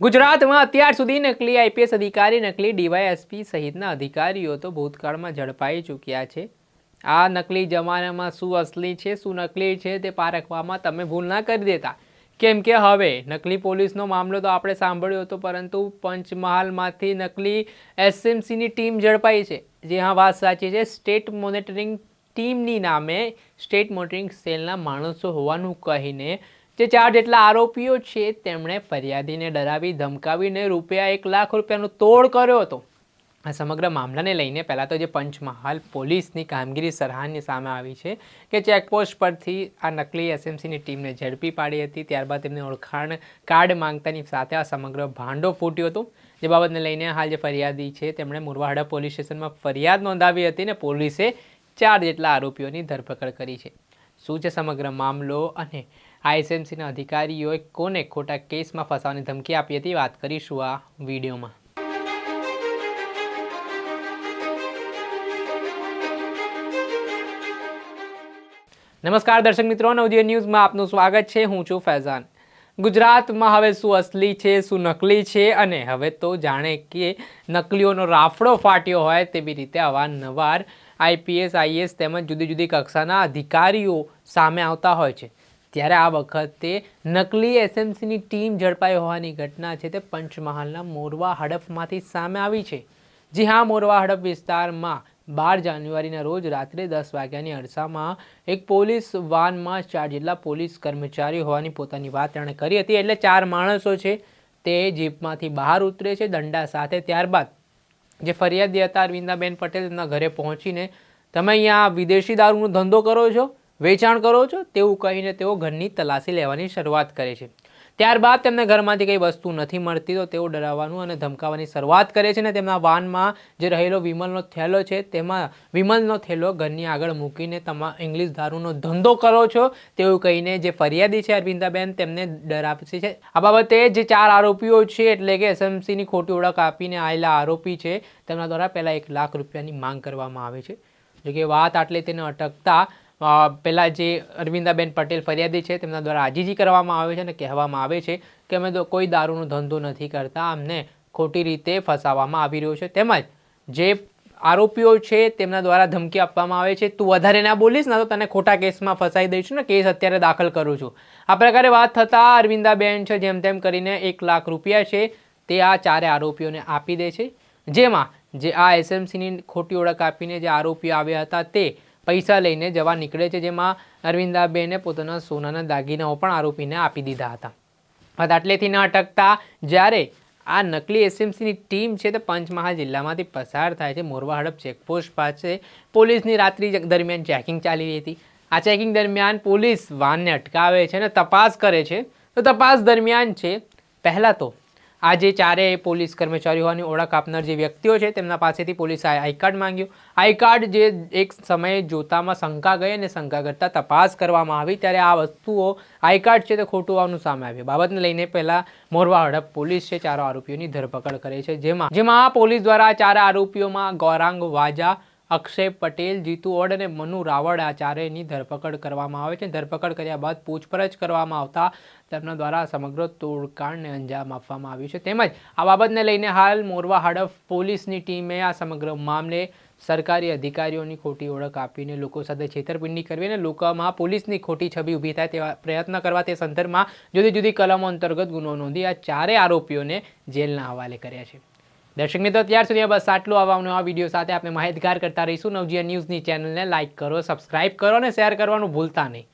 ગુજરાતમાં અત્યાર સુધી નકલી આઈપીએસ અધિકારી, નકલી ડીવાયએસપી સહિતના અધિકારીઓ તો ભૂતકાળમાં ઝડપાઈ ચૂક્યા છે. આ નકલી જમાનામાં શું અસલી છે, શું નકલી છે તે પારખવામાં તમે ભૂલ ના કરી દેતા. કેમ કે હવે નકલી પોલીસનો મામલો તો આપણે સાંભળ્યો હતો, પરંતુ પંચમહાલમાંથી નકલી એસએમસીની ટીમ ઝડપાઈ છે. જે હા, વાત સાચી છે, સ્ટેટ મોનિટરિંગ ટીમની નામે સ્ટેટ મોનિટરિંગ સેલના માણસો હોવાનું કહીને જે ચાર જેટલા આરોપીઓ છે, તેમણે ફરિયાદીને ડરાવી, ધમકાવીને રૂપિયા એક લાખ રૂપિયાનો તોડ કર્યો હતો. આ સમગ્ર મામલાને લઈને પહેલાં તો જે પંચમહાલ પોલીસની કામગીરી સરાહનીય સામે આવી છે કે ચેકપોસ્ટ પરથી આ નકલી એસએમસીની ટીમને ઝડપી પાડી હતી, ત્યારબાદ તેમને ઓળખાણ કાર્ડ માંગતાની સાથે આ સમગ્ર ભાંડો ફૂટ્યો હતો. જે બાબતને લઈને હાલ જે ફરિયાદી છે, તેમણે મુરવાડા પોલીસ સ્ટેશનમાં ફરિયાદ નોંધાવી હતી અને પોલીસે ચાર જેટલા આરોપીઓની ધરપકડ કરી છે. શું છે સમગ્ર મામલો અને આઈએસએમસીના અધિકારીઓએ કોને ખોટા કેસમાં ફસાવાની ધમકી આપી હતી વાત કરીશું આ વિડીયોમાં. નમસ્કાર દર્શક મિત્રો, નવજીવન ન્યૂઝમાં આપનું સ્વાગત છે. હું છું ફૈઝાન. ગુજરાતમાં હવે શું અસલી છે, શું નકલી છે અને હવે તો જાણે કે નકલીઓનો રાફડો ફાટ્યો હોય તેવી રીતે અવારનવાર આઈપીએસ, આઈએસ તેમજ જુદી જુદી કક્ષાના અધિકારીઓ સામે આવતા હોય છે. ત્યારે આ વખતે નકલી એસએમસીની ટીમ ઝડપાઈ હોવાની ઘટના છે તે પંચમહાલના મોરવા હડફમાંથી સામે આવી છે. જી હા, મોરવા હડફ વિસ્તારમાં બાર જાન્યુઆરીના રોજ રાત્રે દસ વાગ્યાની અરસામાં એક પોલીસ વાનમાં ચાર જેટલા પોલીસ કર્મચારી હોવાની પોતાની વાત તેણે કરી હતી. એટલે ચાર માણસો છે તે જીપમાંથી બહાર ઉતરે છે દંડા સાથે. ત્યારબાદ જે ફરિયાદી હતા અરવિંદાબેન પટેલ તેમના ઘરે પહોંચીને, તમે અહીંયા વિદેશી દારૂનો ધંધો કરો છો? વેચાણ કરો છો? તેવું કહીને તેઓ ઘરની તલાશી લેવાની શરૂઆત કરે છે. ત્યારબાદ તેમને ઘરમાંથી કંઈ વસ્તુ નથી મળતી, તો તેઓ ડરાવવાનું અને ધમકાવવાની શરૂઆત કરે છે ને તેમના વાનમાં જે રહેલો વિમલનો થેલો છે, તેમાં વિમલનો થેલો ઘરની આગળ મૂકીને તમા, ઇંગ્લિશ દારૂનો ધંધો કરો છો તેવું કહીને જે ફરિયાદી છે અરવિંદાબેન, તેમને ડરાવે છે. આ બાબતે જે ચાર આરોપીઓ છે, એટલે કે એસએમસીની ખોટી ઓળખ આપીને આવેલા આરોપી છે, તેમના દ્વારા પહેલાં એક લાખ રૂપિયાની માંગ કરવામાં આવે છે. જો કે વાત આટલે તેને અટકતા પેલા જે અરવિંદાબેન પટેલ ફરિયાદી છે, તેમના દ્વારા આજીજી કરવામાં આવે છે અને કહેવામાં આવે છે કે અમે તો કોઈ દારૂનો ધંધો નથી કરતા, અમને ખોટી રીતે ફસાવવામાં આવી રહ્યો છે. તેમજ જે આરોપીઓ છે, તેમના દ્વારા ધમકી આપવામાં આવે છે, તું વધારે ના બોલીશ, ના તો તને ખોટા કેસમાં ફસાઈ દઈશું ને, કેસ અત્યારે દાખલ કરું છું. આ પ્રકારે વાત થતાં અરવિંદાબેન છે, જેમ તેમ કરીને એક લાખ રૂપિયા છે, તે આ ચારે આરોપીઓને આપી દે છે. જેમાં જે આ એસએમસીની ખોટી ઓળખ આપીને જે આરોપીઓ આવ્યા હતા, તે પૈસા લઈને જવા નીકળે છે, જેમાં અરવિંદાબેને પોતાના સોનાના દાગીનાઓ પણ આરોપીને આપી દીધા હતા. વાત આટલેથી ન અટકતા, જ્યારે આ નકલી એસએમસીની ટીમ છે, તે પંચમહાલ જિલ્લામાંથી પસાર થાય છે. મોરવા હડપ ચેકપોસ્ટ પાસે પોલીસની રાત્રિ દરમિયાન ચેકિંગ ચાલી રહી હતી. આ ચેકિંગ દરમિયાન પોલીસ વાનને અટકાવે છે અને તપાસ કરે છે. તો તપાસ દરમિયાન છે, પહેલાં તો આ જે ચારે પોલીસ કર્મચારી હોવાની ઓળખ આપનાર જે વ્યક્તિઓ છે, તેમના પાસેથી પોલીસે આઈ કાર્ડ માંગ્યું. આઈ કાર્ડ જે એક સમયે જોતામાં શંકા ગઈ અને શંકા કરતાં તપાસ કરવામાં આવી, ત્યારે આ વસ્તુઓ આઈ કાર્ડ છે તે ખોટું આવવાનું સામે આવ્યું. બાબતને લઈને પહેલાં મોરવા હડપ પોલીસ છે, ચારો આરોપીઓની ધરપકડ કરે છે. જેમાં જેમાં પોલીસ દ્વારા ચાર આરોપીઓમાં ગૌરાંગ વાજા અક્ષય પટેલ, જીતુ ઓડ અને મનુ રાવળ આ ચારેયની ધરપકડ કરવામાં આવે છે. ધરપકડ કર્યા બાદ પૂછપરછ કરવામાં આવતા તેમના દ્વારા સમગ્ર તોડકાંડને અંજામ આપવામાં આવ્યું છે. તેમજ આ બાબતને લઈને હાલ મોરવા હડફ પોલીસની ટીમે આ સમગ્ર મામલે સરકારી અધિકારીઓની ખોટી ઓળખ આપીને લોકો સાથે છેતરપિંડી કરવી અને લોકોમાં પોલીસની ખોટી છબી ઊભી થાય તેવા પ્રયત્ન કરવા તે સંદર્ભમાં જુદી જુદી કલમો અંતર્ગત ગુનો નોંધી આ ચારે આરોપીઓને જેલના હવાલે કર્યા છે. દર્શક મિત્રો, ત્યાર સુધી બસ આટલું. આવવાનું આ વીડિયો સાથે આપણે માહિતગાર કરતા રહીશું. નવજીયા ન્યૂઝની ચેનલને લાઇક કરો, સબસ્ક્રાઇબ કરો અને શેર કરવાનું ભૂલતા નહીં.